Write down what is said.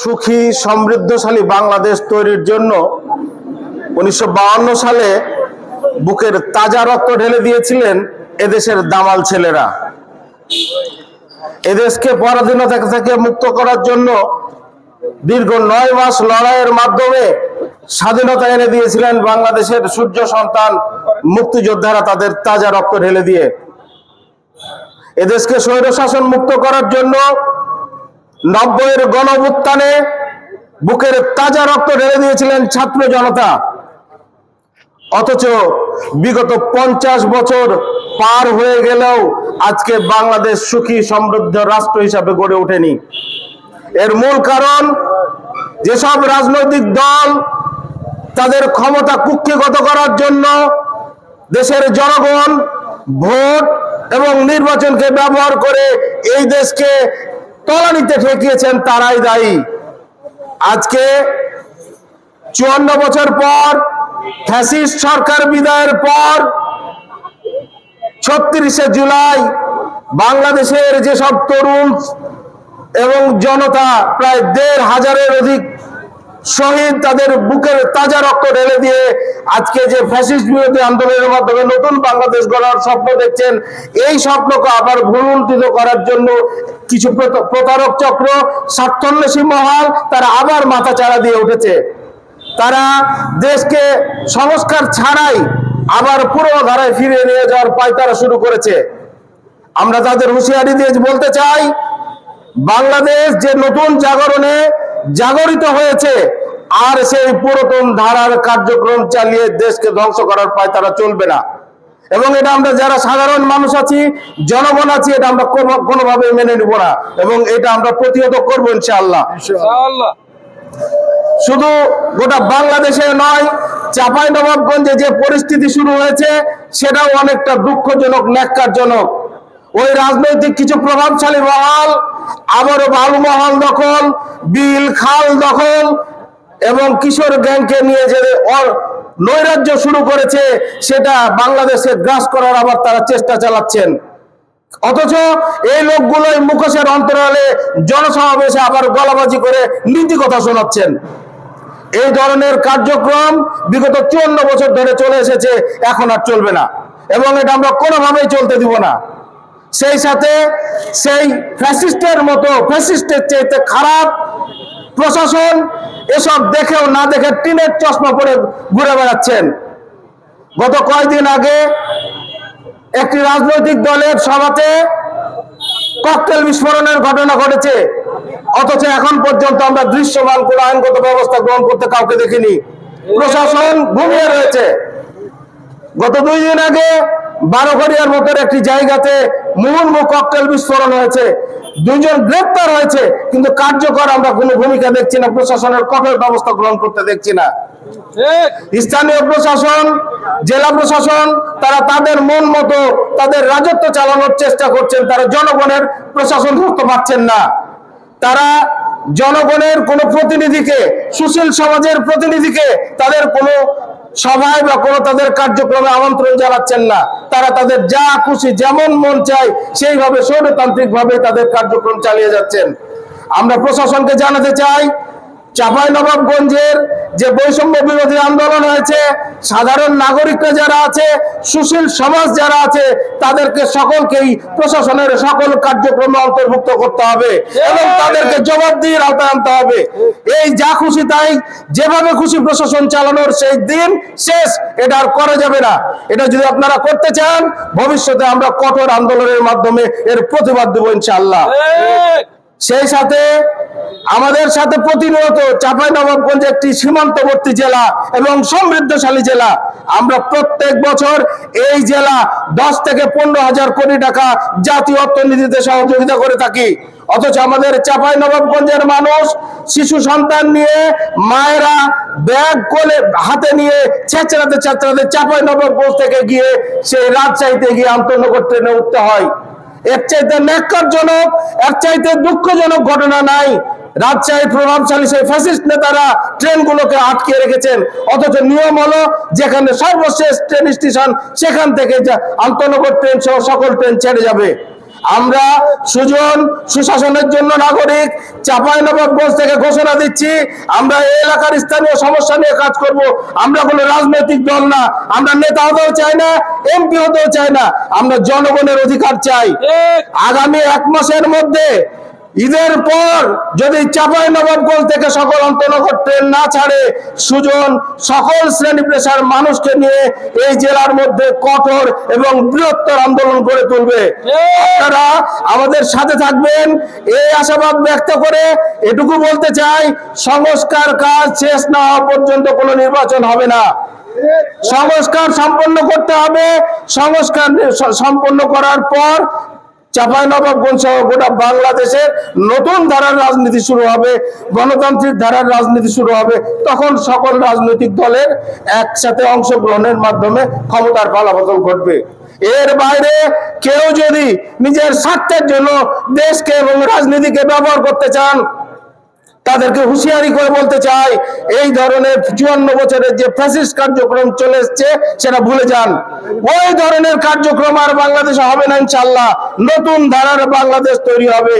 সুখী, সমৃদ্ধশালী বাংলাদেশ তৈরির জন্য উনিশশো সালে বুকের তাজা রক্ত ঢেলে দিয়েছিলেন এদেশের দামাল ছেলেরা। এদেশকে পরাধীনতা থেকে মুক্ত করার জন্য দীর্ঘ নয় মাস লড়াইয়ের মাধ্যমে স্বাধীনতা এনে দিয়েছিলেন বাংলাদেশের সূর্য সন্তান মুক্তিযোদ্ধারা তাদের তাজা রক্ত ঢেলে দিয়ে। এদেশকে স্বৈরশাসন মুক্ত করার জন্য নব্বইয়ের গণভুত্থানে বুকের তাজা রক্ত ঢেলে দিয়েছিলেন ছাত্র জনতা। অথচ বিগত পঞ্চাশ বছর পার হয়ে গেলেও আজকে বাংলাদেশ সুখী, সমৃদ্ধ রাষ্ট্র হিসাবে গড়ে ওঠেনি। এর মূল কারণ, যেসব রাজনৈতিক দল তাদের ক্ষমতা কুক্ষিগত করার জন্য দেশের জনগণ, ভোট এবং নির্বাচনকে ব্যবহার করে এই দেশকে তলানিতে ঠেকিয়েছেন, তারাই দায়ী। আজকে চুয়ান্ন বছর পর, ফ্যাসিস্ট সরকার বিদায়ের পর, ছত্রিশে জুলাই বাংলাদেশের যেসব তরুণ এবং জনতা, প্রায় দেড় হাজারের অধিক শহীদ তাদের বুকের তাজা রক্ত ঢেলে দিয়ে আজকে যে ফ্যাসিস্ট বিরোধী আন্দোলনের মাধ্যমে নতুন বাংলাদেশ গড়ার স্বপ্ন দেখছেন, এই স্বপ্নকে আবার ভুলুন্ঠিত করার জন্য কিছু প্রত- প্রতারক চক্র, স্বার্থন্বেষী মহল, তারা আবার মাথা চাড়া দিয়ে উঠেছে। তারা দেশকে সংস্কার ছাড়াই আবার পুরো ধারায় ফিরিয়ে নিয়ে যাওয়ার পায়তারা শুরু করেছে। আমরা তাদের হুঁশিয়ারি দিয়ে বলতে চাই, বাংলাদেশ যে নতুন জাগরণে জাগরিত হয়েছে। আর সেই পুরাতন ধারার কার্যক্রম চালিয়ে দেশকে ধ্বংস করার পায় তারা চলবে না। এবং এটা আমরা যারা সাধারণ মানুষ আছি জনগণ আছি এটা আমরা কোনো- কোনোভাবে মেনে নিব না। এবং এটা আমরা প্রতিহত করব ইনশাআল্লাহ। ইনশাআল্লাহ। শুধু গোটা বাংলাদেশে নয় চাপাই নবাবগঞ্জে যে পরিস্থিতি শুরু হয়েছে সেটাও অনেকটা দুঃখজনক ন্যাক্কারজনক। ওই রাজনৈতিক কিছু প্রভাবশালী মহল আবারও বালুমহল দখল, বিল খাল দখল, এবং কিশোর গ্যাংকে নিয়ে যে নৈরাজ্য শুরু করেছে, সেটা বাংলাদেশে গ্রাস করার আবার তারা চেষ্টা চালাচ্ছেন। অথচ এই লোকগুলোই মুখোশের অন্তরালে জনসমাবেশে আবার গলাবাজি করে নীতি কথা শোনাচ্ছেন। এই ধরনের কার্যক্রম বিগত চুয়ান্ন বছর ধরে চলে এসেছে, এখন আর চলবে না। এবং এটা আমরা কোনোভাবেই চলতে দিব না। সেই সাথে সেই ফ্যাসিস্টের মতো ফ্যাসিস্টের চাইতে খারাপ প্রশাসন এসব দেখেও না দেখে টিনের চশমা পরে ঘুরে বেড়াচ্ছেন। গত কয়েকদিন আগে একটি রাজনৈতিক দলের সভাতে ককটেল বিস্ফোরণের ঘটনা ঘটেছে। অথচ এখন পর্যন্ত আমরা দৃশ্যমান কোনো আইনগত ব্যবস্থা গ্রহণ করতে কাউকে দেখিনি। প্রশাসন ঘুমিয়ে রয়েছে। গত দুই দিন আগে বারোঘরিয়ার মতো একটি জায়গাতে মুহুর্মুখ ককটেল বিস্ফোরণ হয়েছে। দুইজন গ্রেপ্তার হয়েছে কিন্তু কার্যকর আমরা কোনো ভূমিকা দেখছি না প্রশাসনের কঠোর ব্যবস্থা গ্রহণ করতে দেখছি না। স্থানীয় প্রশাসন জেলা প্রশাসন তারা তাদের মন মতো তাদের রাজত্ব চালানোর চেষ্টা করছেন তারা জনগণের প্রশাসন করতে পারছেন না। তারা জনগণের কোনো প্রতিনিধিকে সুশীল সমাজের প্রতিনিধিকে তাদের কোনো সভায় বা কোনো তাদের কার্যক্রমে আমন্ত্রণ জানাচ্ছেন না। তারা তাদের যা খুশি, যেমন মন চায়, সেইভাবে ষড়তান্ত্রিক ভাবে তাদের কার্যক্রম চালিয়ে যাচ্ছেন। আমরা প্রশাসনকে জানাতে চাই চাপাই নবাবগঞ্জের যে বৈষম্য বিরোধী আন্দোলন হয়েছে সাধারণ নাগরিকরা যারা আছে সুশীল সমাজ যারা আছে তাদেরকে সকলকেই প্রশাসনের সকল কার্যক্রমে অন্তর্ভুক্ত করতে হবে এবং তাদেরকে জবাবদিহির আওতায় আনতে হবে। এই যা খুশি তাই যেভাবে খুশি প্রশাসন চালানোর সেই দিন শেষ এটা আর করা যাবে না। এটা যদি আপনারা করতে চান ভবিষ্যতে আমরা কঠোর আন্দোলনের মাধ্যমে এর প্রতিবাদ দেবো ইনশাআল্লাহ। ঠিক সেই সাথে আমাদের সাথে প্রতিনিয়ত চাপাই নবাবগঞ্জ একটি সীমান্তবর্তী জেলা এবং সমৃদ্ধশালী জেলা। আমরা প্রত্যেক বছর এই জেলা দশ থেকে পনেরো হাজার কোটি টাকা জাতীয় অর্থনীতিতে সহযোগিতা করে থাকি। অথচ আমাদের চাপাই নবাবগঞ্জের মানুষ শিশু সন্তান নিয়ে, মায়েরা ব্যাগ কোলে হাতে নিয়ে ছেঁচড়াতে ছেঁচড়াতে চাপাই নবাবগঞ্জ থেকে গিয়ে সেই রাজশাহীতে গিয়ে আন্তনগর ট্রেনে উঠতে হয়। এর চাইতে ন্যাক্কারজনক, এর চাইতে দুঃখজনক ঘটনা নাই। রাজশাহীর প্রভাবশালী সেই ফ্যাসিস্ট নেতারা ট্রেনগুলোকে আটকে রেখেছেন। অথচ নিয়ম হলো, যেখানে সর্বশেষ ট্রেন স্টেশন, সেখান থেকে আন্তনগর ট্রেন সহ সকল ট্রেন ছেড়ে যাবে। আমরা সুজন সুশাসনের জন্য নাগরিক চাপাই নবাবগঞ্জ থেকে ঘোষণা দিচ্ছি আমরা এই এলাকার স্থানীয় সমস্যা নিয়ে কাজ করব। আমরা কোনো রাজনৈতিক দল না আমরা নেতা হতেও চাই না এমপি হতেও চাই না আমরা জনগণের অধিকার চাই। আগামী এক মাসের মধ্যে ঈদের পর যদি চাপাই নবাবগঞ্জ থেকে সকল অন্তনগর ট্রেন না ছাড়ে, সুজন সকল শ্রেণি পেশার মানুষকে নিয়ে এই জেলার মধ্যে কঠোর এবং বৃহত্তর আন্দোলন করে তুলবে। তারা আমাদের সাথে থাকবেন। এই আশাবাদ ব্যক্ত করে এটুকু বলতে চাই, সংস্কার কাজ শেষ না হওয়া পর্যন্ত কোনো নির্বাচন হবে না। সংস্কার সম্পন্ন করতে হবে। সংস্কার সম্পন্ন করার পর চাপাই নবাবগঞ্জ সহ গোটা বাংলাদেশে নতুন ধারার রাজনীতি শুরু হবে, গণতান্ত্রিক ধারার রাজনীতি শুরু হবে, তখন সকল রাজনৈতিক দলের একসাথে অংশগ্রহণের মাধ্যমে ক্ষমতার পালাবদল ঘটবে। এর বাইরে কেউ যদি নিজের স্বার্থের জন্য দেশকে এবং রাজনীতিকে ব্যবহার করতে চান তাদেরকে হুঁশিয়ারি করে বলতে চাই, এই ধরনের চুয়ান্ন বছরের যে ফ্যাসিস্ট কার্যক্রম চলে এসছে, সেটা ভুলে যান। ওই ধরনের কার্যক্রম আর বাংলাদেশে হবে না ইনশাল্লাহ নতুন ধারার বাংলাদেশ তৈরি হবে।